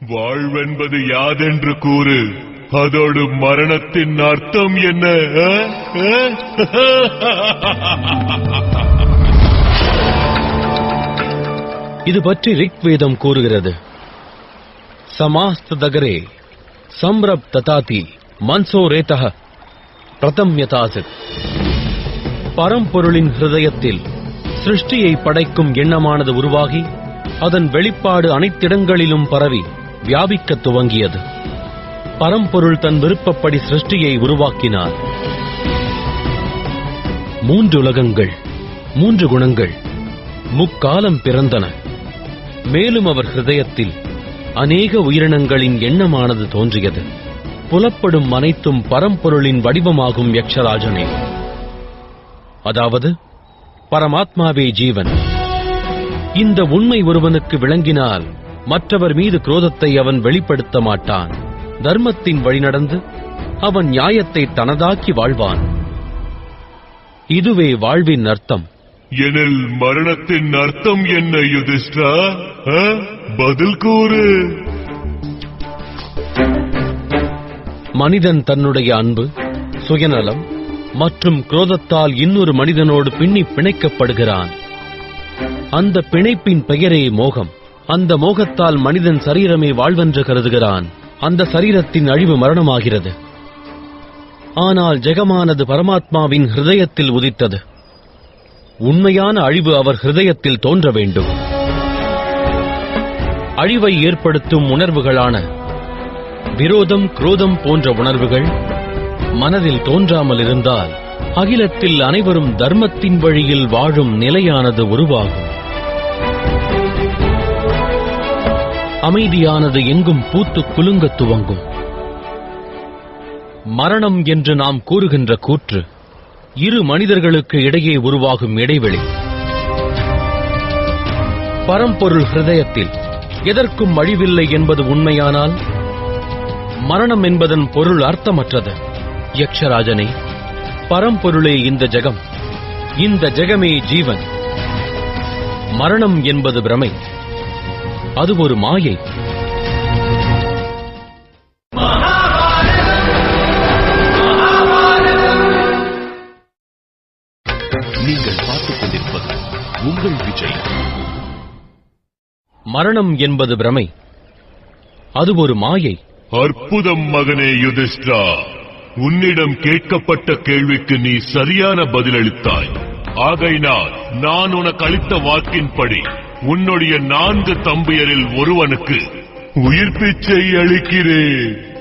வாழ்வென்பது யாதென்று கூறு. அதோடு மரணத்தின் அர்த்தம் என்ன? இது பற்றி ரிக்வேதம் கூறுகிறது. சமாஸ்ததகரே சம்ரப் ததாதி மன்சோ ரேதக பிரதம்யதாசித். பரம்பொருளின் ஹிருதயத்தில் சிருஷ்டியை படைக்கும் எண்ணமானது உருவாகி அதன் வெளிப்பாடு அனைத்திடங்களிலும் பரவி வியாபிக்க துவங்கியது. பரம்பொருள் தன் விருப்பப்படி சிருஷ்டியை உருவாக்கினார். மூன்று உலகங்கள் மூன்று குணங்கள் முக்காலம் பிறந்தன. மேலும் அவர் ஹிருதயத்தில் அநேக உயிரினங்களின் எண்ணமானது தோன்றியது. புலப்படும் அனைத்தும் பரம்பொருளின் வடிவமாகும் யக்ஷராஜனே. அதாவது பரமாத்மாவே ஜீவன். இந்த உண்மை ஒருவனுக்கு விளங்கினால் மற்றவர் மீது குரோதத்தை அவன் வெளிப்படுத்த மாட்டான். தர்மத்தின் வழி நடந்து அவன் நியாயத்தை தனதாக்கி வாழ்வான். இதுவே வாழ்வின் அர்த்தம். எனில் மரணத்தின் அர்த்தம் என்ன யுதிஷ்டா? பதில் கூறு. மனிதன் தன்னுடைய அன்பு சுயநலம் மற்றும் குரோதத்தால் இன்னொரு மனிதனோடு பின்னி பிணைக்கப்படுகிறான். அந்த பிணைப்பின் பெயரே மோகம். அந்த மோகத்தால் மனிதன் சரீரமே வாழ்வென்று கருதுகிறான். அந்த சரீரத்தின் அழிவு மரணமாகிறது. ஆனால் ஜெகமானது பரமாத்மாவின் ஹிருதயத்தில் உதித்தது. உண்மையான அழிவு அவர் ஹிருதயத்தில் தோன்ற வேண்டும். அழிவை ஏற்படுத்தும் உணர்வுகளான விரோதம் குரோதம் போன்ற உணர்வுகள் மனதில் தோன்றாமல் இருந்தால் அகிலத்தில் அனைவரும் தர்மத்தின் வழியில் வாழும் நிலையானது உருவாகும். அமைதியானது எங்கும் பூத்து குலுங்கத் துவங்கும். மரணம் என்று நாம் கூறுகின்ற கூற்று இரு மனிதர்களுக்கு இடையே உருவாகும் இடைவெளி. பரம்பொருள் ஹிருதயத்தில் எதற்கும் அழிவில்லை என்பது உண்மையானால் மரணம் என்பதன் பொருள் அர்த்தமற்றது. யக்ஷராஜனே பரம்பொருளே இந்த ஜெகம். இந்த ஜெகமே ஜீவன். மரணம் என்பது பிரமை. அது ஒரு மாயை. நீங்கள் பார்த்துக் கொண்டிருப்பது உங்கள் விஜய். மரணம் என்பது பிரமை. அது ஒரு மாயை. அற்புதம் மகனே யுதிஷ்டா உன்னிடம் கேட்கப்பட்ட கேள்விக்கு நீ சரியான பதிலளித்தாய். ஆகையினால் நான் உனக்கு அளித்த வாக்கின்படி உன்னுடைய நான்கு தம்பியரில் ஒருவனுக்கு உயிர் பிச்சை அளிக்கிறேன்.